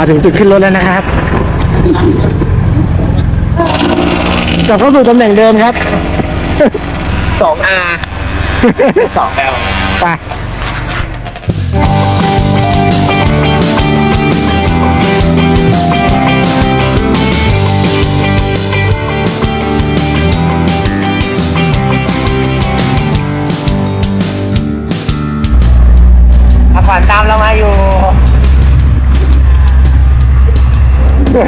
มาถึงจุดขึ้นรถแล้วนะครับกลับเข้าสู่ตำแหน่งเดิมครับ สองอาสองแอลไปอาขวัญตามเรามาอยู่ ต้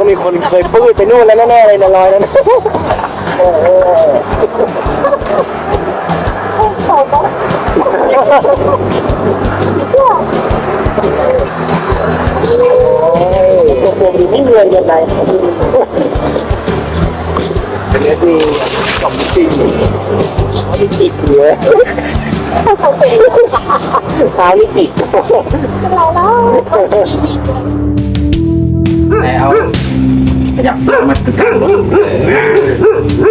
องมีคนเคยปื้ดไปนู่นแล้วแน่ๆเลยนะลอยนั้นโอ้โหโอ้โหดูนี่เงินยังไง นเนื้อดีสมจริงนี่จิกเยอเท้านี่จิกแล้วขยับมาถึงกลางรถ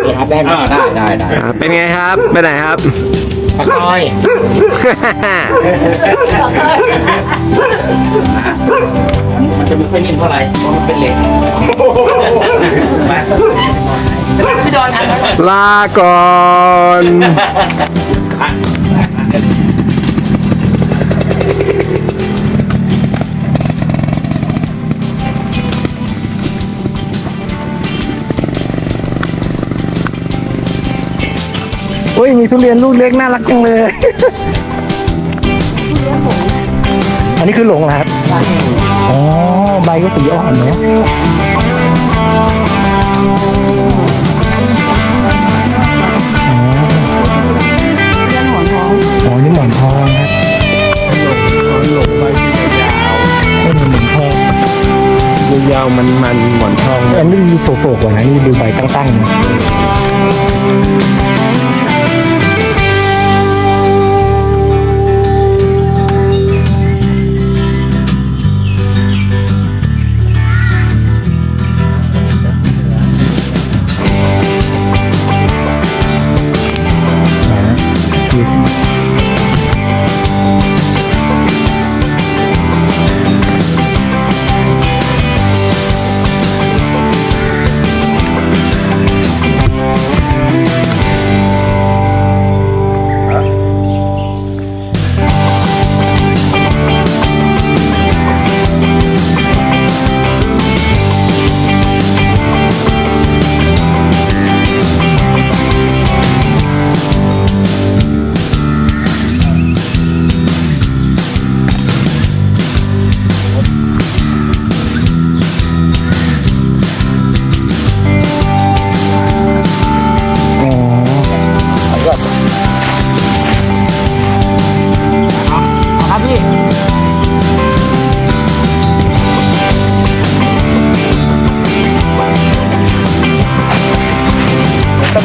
นี่ครับได้ไหมได้ได้ได้เป็นไงครับไปไหนครับค่อยมันจะไม่ค่อยนิ่มเท่าไหร่เพราะมันเป็นเหล็ก ดนทันลาก่อน โอ้ย มีทุเรียนลูกเล็กน่ารักจังเลย อันนี้คือหลงเหรอครับ อ๋อ ใบก็สีอ่อนเนาะ ยาวมันมันหมอนทอง อันนี้ดูโฝกๆกว่านะนี่ดูใบตั้งๆนะ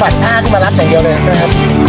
บัดหน้าที่มารับอย่างเดียวเลยใช่ไหมครับ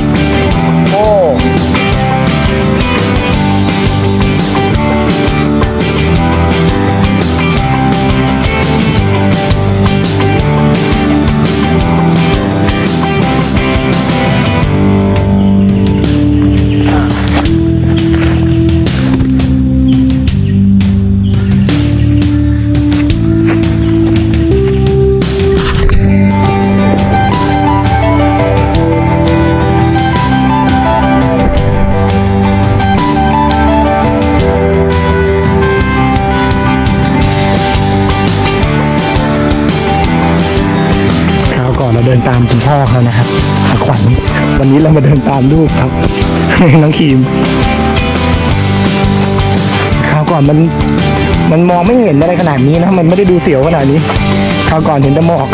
เราเดินตามคุณพ่อเขานะครับขวัญวันนี้เรามาเดินตามลูกครับ น้องคีมคราวก่อนมันมันมองไม่เห็นอะไรขนาดนี้นะ มันไม่ได้ดูเสียวขนาดนี้คราวก่อนเห็นแต่หมอก